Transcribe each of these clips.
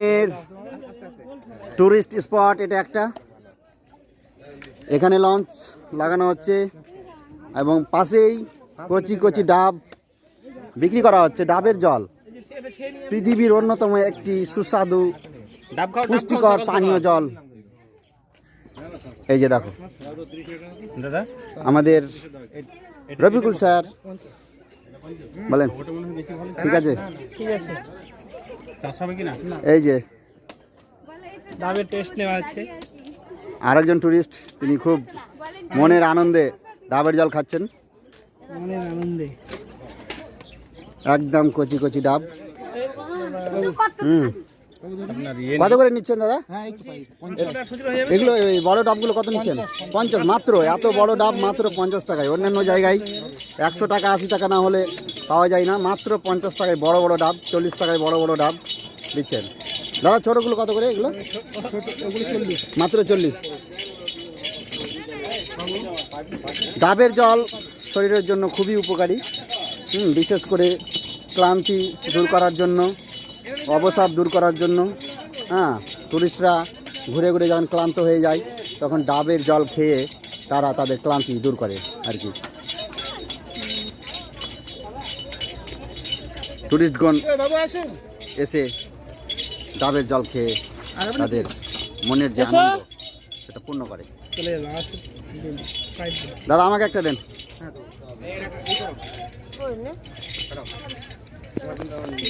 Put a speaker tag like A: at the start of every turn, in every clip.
A: এর tourist spot এটা একটা। এখানে লঞ্চ লাগানো হচ্ছে এবং পাশেই কচি কচি ডাব বিক্রি করা হচ্ছে ডাবের জল। পৃথিবীর অন্যতম একটি সুস্বাদু পুষ্টিকর পানীয় জল। এই যে দেখো। আমাদের রবিকুল স্যার বলেন। ঠিক আছে।
B: চাষ হবে কিনা
A: এই যে।
B: ডাবের টেস্ট নেওয়া হচ্ছে।
A: আরেকজন টুরিস্ট তিনি খুব মনের আনন্দে ডাবের জল খাচ্ছেন।
B: মনের আনন্দে।
A: একদম কচি কচি ডাব। হুম। কত করে নিচ্ছেন দাদা? এগুলো এই বড় ডাবগুলো কত নিচ্ছেন? পঞ্চাশ মাত্র? এত বড় ডাব মাত্র পঞ্চাশ টাকায় অন্যান্য জায়গায় একশো টাকা আশি টাকা না হলে পাওয়া যায় না। মাত্র পঞ্চাশ টাকায় বড় বড় ডাব চল্লিশ টাকায় বড় বড় ডাব দিচ্ছেন। দাদা ছোটোগুলো কত করে এগুলো? মাত্র চল্লিশ। ডাবের জল শরীরের জন্য খুবই উপকারী। বিশেষ করে ক্লান্তি দূর করার জন্য। অবসাদ দূর করার জন্য হ্যাঁ টুরিস্টরা ঘুরে ঘুরে যখন ক্লান্ত হয়ে যায় তখন ডাবের জল খেয়ে তারা তাদের ক্লান্তি দূর করে আর কি। টুরিস্টগণ এসে ডাবের জল খেয়ে তাদের মনের যে আনন্দ সেটা পূর্ণ করে। দাদা আমাকে একটা দেন।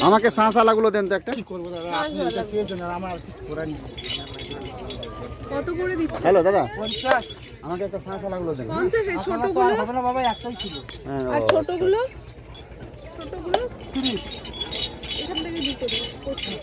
A: আমাকে শাঁসালাগুলো দেন তো একটা।
C: কত করে দিচ্ছে
A: হ্যালো দাদা। আমাকে একটা শাঁসালাগুলো দেন।
C: এই ছোটগুলো?
A: হ্যাঁ
C: আর
A: ও,
C: ছোটগুলো? ছোটগুলো? এখান থেকে দিতে দিন